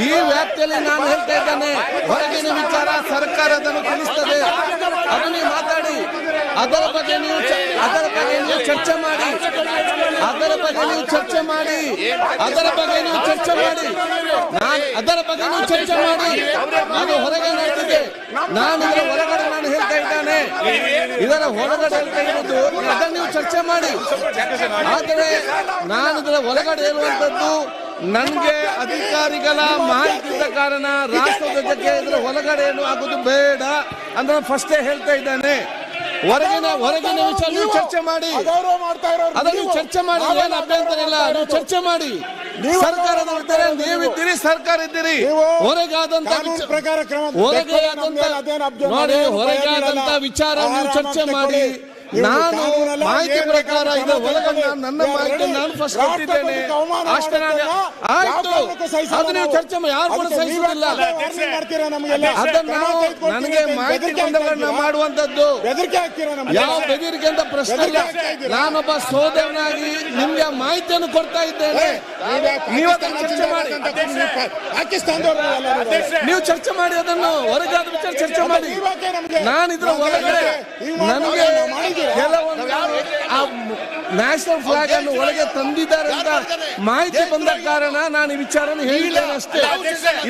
ಈ ವ್ಯಾಪ್ತಿಯಲ್ಲಿ ನಾನು ಹೇಳ್ತಾ ಇದ್ದೇನೆ, ಹೊರಗಿನ ವಿಚಾರ ಸರ್ಕಾರ ಅದನ್ನು ತಿಳಿಸ್ತದೆ ನೀವು ಮಾತಾಡಿ. ಅದರ ಬಗ್ಗೆ ನೀವು ಅದರ ಬಗ್ಗೆ ನೀವು ಚರ್ಚೆ ಮಾಡಿ. ಅದರ ಬಗ್ಗೆ ನೀವು ಚರ್ಚೆ ಮಾಡಿ. ಅದರ ಬಗ್ಗೆ ನೀವು ಚರ್ಚೆ ಮಾಡಿ. ನಾನು, ಅದರ ಬಗ್ಗೆ ನೀವು ಚರ್ಚೆ ಮಾಡಿ. ನಾನು ಹೊರಗೆ ನಡೆದಿದೆ ನಾನು ಇದರ ಹೊರಗಡೆ ನಾನು ಹೇಳ್ತಾ ಇದ್ದಾನೆ. ಇದರ ಹೊರಗಡೆ ಹೇಳ್ತಾ ಇರೋದು ಅದನ್ನು ನೀವು ಚರ್ಚೆ ಮಾಡಿ. ಆದರೆ ನಾನು ಇದರ ಹೊರಗಡೆ ಹೇಳುವಂತದ್ದು ನನಗೆ ಅಧಿಕಾರಿಗಳ ಮಾಹಿತಿ ಇದ್ದ ಕಾರಣ ರಾಷ್ಟ್ರಧ್ವಜಕ್ಕೆ ಇದರ ಒಳಗಡೆ ಏನು ಆಗೋದು ಬೇಡ ಅಂತ ಫಸ್ಟೇ ಹೇಳ್ತಾ ಇದ್ದಾನೆ. ಹೊರಗಿನ ಹೊರಗಿನ ವಿಷಯ ನೀವು ಚರ್ಚೆ ಮಾಡಿ. ಅದನ್ನು ಚರ್ಚೆ ಮಾಡಿ ಏನು ಅಭ್ಯಂತರ ಇಲ್ಲ. ನೀವು ಚರ್ಚೆ ಮಾಡಿ. ಸರ್ಕಾರದ ನೀವು ನೀವಿದ್ದೀರಿ ಸರ್ಕಾರ ಇದ್ದೀರಿ. ಹೊರಗೆ ಕ್ರಮ ಹೊರಗೆ ಆದಂತ ನೋಡಿ ಹೊರಗೆ ಆದಂತ ವಿಚಾರ ನೀವು ಚರ್ಚೆ ಮಾಡಿ. ನಾನು ಮಾಹಿತಿ ಪ್ರಕಾರ ಇದು ಇದರ ಒಳಗೆ ತಗೊಳ್ಳಿ. ನಾನು ನನ್ನ ಯಾರು ಮಾಹಿತಿ ನಾನು ಫಸ್ಟ್ ಕೊಟ್ಟಿದ್ದೇನೆ. ಅಷ್ಟೇ ನಾನು ಆಯ್ತು. ಅದು ನೀವು ಚರ್ಚೆ ಯಾರು ಕೂಡ ಸಹಿಸುವುದಿಲ್ಲ ನೀವೇ ಮಾಡ್ತೀರಾ ನಮಗೆಲ್ಲ? ಅದನ್ನ ನನಗೆ ಮಾಹಿತಿ ಕೇಂದ್ರಗಳನ್ನ ಮಾಡುವಂತದ್ದು ಬೆದರಿಕೆ ಹಾಕ್ತೀರಾ ನಮ್ಗೆ? ಯಾವ ಬೆದರಿಕೆ ಅಂತ ಪ್ರಶ್ನೆ ಇಲ್ಲ? ನಾನೊಬ್ಬ ಸೋದರನಾಗಿ ನಿಮ್ಗೆ ಮಾಹಿತಿಯನ್ನು ಕೊಡ್ತಾ ಇದ್ದೇನೆ. ನೀವು ಅದನ್ನು ಚರ್ಚೆ ಮಾಡಿ. ನೀವು ಚರ್ಚೆ ಮಾಡಿ ಅದನ್ನು ಹೊರಗಾದ ವಿಚಾರ ಚರ್ಚೆ ಮಾಡಿ. ನಾನು ಇದ್ರ ಒಳಗಡೆ ನನಗೆ? ಕೆಲವೊಂದು ಆ ನ್ಯಾಷನಲ್ ಫ್ಲಾಗ್ ಅನ್ನು ಒಳಗೆ ತಂದಿದ್ದಾರೆ ಅಂತ ಮಾಹಿತಿ ಬಂದ ಕಾರಣ ನಾನು ಈ ವಿಚಾರನ ಹೇಳಿದ್ದೇನೆ ಅಷ್ಟೇ.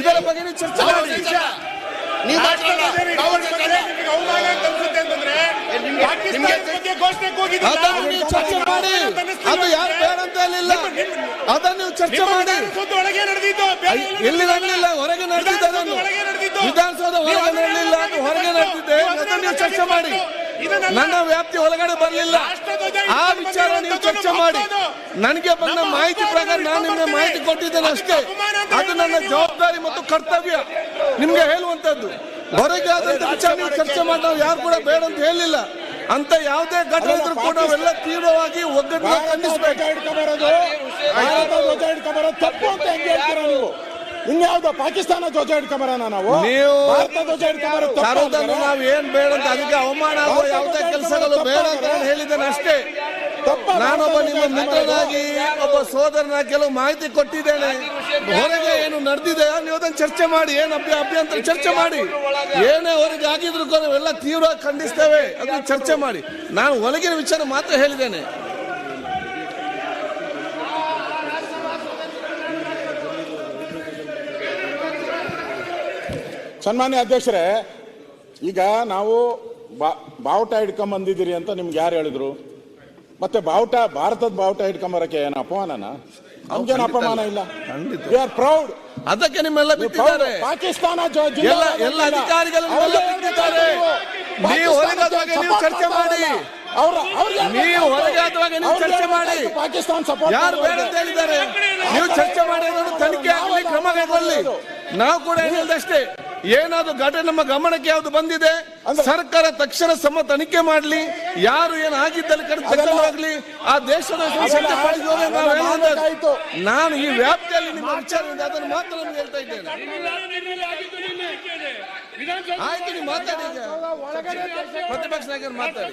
ಇದರ ಬಗ್ಗೆ ಚರ್ಚೆ ಚರ್ಚೆ ಮಾಡಿ. ಅದು ಯಾರು ಬೇಡ ಅಂತ ಹೇಳಿಲ್ಲ. ಅದನ್ನು ನೀವು ಚರ್ಚೆ ಮಾಡಿ. ಎಲ್ಲೂ ನಡೆದಿಲ್ಲ ಹೊರಗೆ ನಡೆದಿದ್ದೆ. ವಿಧಾನಸೌಧ ಹೊರಗೆ ನಡೆದಿಲ್ಲ ಹೊರಗೆ ನಡೆದಿದೆ. ನೀವು ಚರ್ಚೆ ಮಾಡಿ. ನನ್ನ ವ್ಯಾಪ್ತಿ ಒಳಗಡೆ ಬರಲಿಲ್ಲ. ಆ ವಿಚಾರ ನೀವು ಚರ್ಚೆ ಮಾಡಿ. ನನಗೆ ಬಂದ ಮಾಹಿತಿ ಪ್ರಕಾರ ನಾನು ನಿಮಗೆ ಮಾಹಿತಿ ಕೊಟ್ಟಿದ್ದೇನೆ ಅಷ್ಟೇ. ಅದು ನನ್ನ ಜವಾಬ್ದಾರಿ ಮತ್ತು ಕರ್ತವ್ಯ. ನಿಮ್ಗೆ ಹೇಳುವಂತದ್ದು ಹೊರಗೆ ಆದಂತ ವಿಚಾರ ನೀವು ಚರ್ಚೆ ಮಾಡಿ ನಾವು ಯಾರು ಕೂಡ ಬೇಡ ಅಂತ ಹೇಳಿಲ್ಲ. ಅಂತ ಯಾವುದೇ ಘಟನೆ ಇದ್ರೂ ಕೂಡ ನಾವೆಲ್ಲ ತೀವ್ರವಾಗಿ ಒಗ್ಗಟ್ಟು ಖಂಡಿಸಬೇಕು. ತಪ್ಪು ಅಂತ ಹೆಂಗೆ ಹೇಳ್ತೀರಾ ನೀವು? ಇನ್ಯಾವ್ದು ಪಾಕಿಸ್ತಾನ ಧ್ವಜ ಹಿಡ್ಕೊಂಬರೋಣ ನಾವು? ನೀವು ಭಾರತ ಧ್ವಜ ಹಿಡ್ಕೊಂಬರೋದನ್ನು ನಾವು ಏನ್ ಬೇಡ ಅಂತ ಅದಕ್ಕೆ ಅವಮಾನ ಆಗೋ ಯಾವುದೇ ಕೆಲಸಗಳು ಬೇಡ ಅಂತ ನಾನು ಹೇಳಿದ್ದೇನೆ ಅಷ್ಟೇ. ನಾನೊಬ್ಬ ನಿಮ್ಮ ಮಿತ್ರನಾಗಿ ಒಬ್ಬ ಸೋದರನ ಕೆಲವು ಮಾಹಿತಿ ಕೊಟ್ಟಿದ್ದೇನೆ. ಹೊರಗೆ ಏನು ನಡೆದಿದೆ ನೀವು ಅದನ್ನು ಚರ್ಚೆ ಮಾಡಿ ಏನು ಅಭ್ಯ ಅಭ್ಯಂತರ ಚರ್ಚೆ ಮಾಡಿ. ಏನೇ ಹೊರಗೆ ಆಗಿದ್ರು ಕೂಡ ಎಲ್ಲ ತೀವ್ರ ಖಂಡಿಸ್ತೇವೆ. ಅದನ್ನು ಚರ್ಚೆ ಮಾಡಿ. ನಾನು ಒಳಗಿನ ವಿಚಾರ ಮಾತ್ರ ಹೇಳಿದ್ದೇನೆ. ಸನ್ಮಾನ್ಯ ಅಧ್ಯಕ್ಷರೇ ಈಗ ನಾವು ಬಾ- ಬಾವುಟ ಹಿಡ್ಕೊಂಡ್ ಬಂದಿದ್ದೀರಿ ಅಂತ ನಿಮ್ಗೆ ಯಾರು ಹೇಳಿದ್ರು? ಮತ್ತೆ ಬಾವುಟ ಭಾರತದ ಬಾವುಟ ಹಿಡ್ಕೊಂಬರಕ್ಕೆ ಏನು ಅಪಮಾನನ? ನಮ್ಗೇನು ಅಪಮಾನ ಇಲ್ಲ. ವಿ ಆರ್ ಪ್ರೌಡ್ ಅದಕ್ಕೆ ನಿಮ್ಮೆಲ್ಲ ಬಿಟ್ಟಿದ್ದಾರೆ. ಪಾಕಿಸ್ತಾನ ಜೊ- ಎಲ್ಲ ಎಲ್ಲ ಅಧಿಕಾರಿಗಳು ನಿಮ್ಮೆಲ್ಲ ಬಿಟ್ಟಿದ್ದಾರೆ ನೀವು. ಹೊರಗಾದಾಗ ನೀವು ಚರ್ಚೆ ಮಾಡಿ. ಅವ್ರ- ಅವ್ರಿಗೆ ನೀವು? ಹೊರಗಾದಾಗ ನೀವು ಅವ್ರಿಗೆ ಚರ್ಚೆ ಮಾಡಿ. ಪಾಕಿಸ್ತಾನ ಸಪೋರ್ಟ್ ಯಾರು ಬೇಡ ಅಂತ ಹೇಳಿದ್ದಾರೆ? ನೀವು ಚರ್ಚೆ ಮಾಡಿ ಅದನ್ನು ತನಿಖೆ ಆಗಲಿ ಕ್ರಮ ಕೈಗೊಳ್ಳಿ. ನಾವು ಕೂಡ ಹೇಳಿದಷ್ಟೇ ಏನಾದ್ರು ಘಟನೆ ನಮ್ಮ ಗಮನಕ್ಕೆ ಯಾವ್ದು ಬಂದಿದೆ? ಸರ್ಕಾರ ತಕ್ಷಣ ಸಮ ತನಿಖೆ ಮಾಡಲಿ. ಯಾರು ಏನು ಆಗಿದ್ದಲ್ಲಿ ಕಡೆ ಆ ದೇಶದ. ನಾನು ಈ ವ್ಯಾಪ್ತಿಯಲ್ಲಿ ನಿಮ್ಮ ವಿಚಾರದಿಂದ ಅದನ್ನು ಮಾತ್ರ ನಾನು ಹೇಳ್ತಾ ಇದ್ದೇನೆ. ಆಯ್ತು ನೀವು ಮಾತಾಡಿ ಈಗ. ಪ್ರತಿಪಕ್ಷ ನಾಯಕರು ಮಾತಾಡಿ.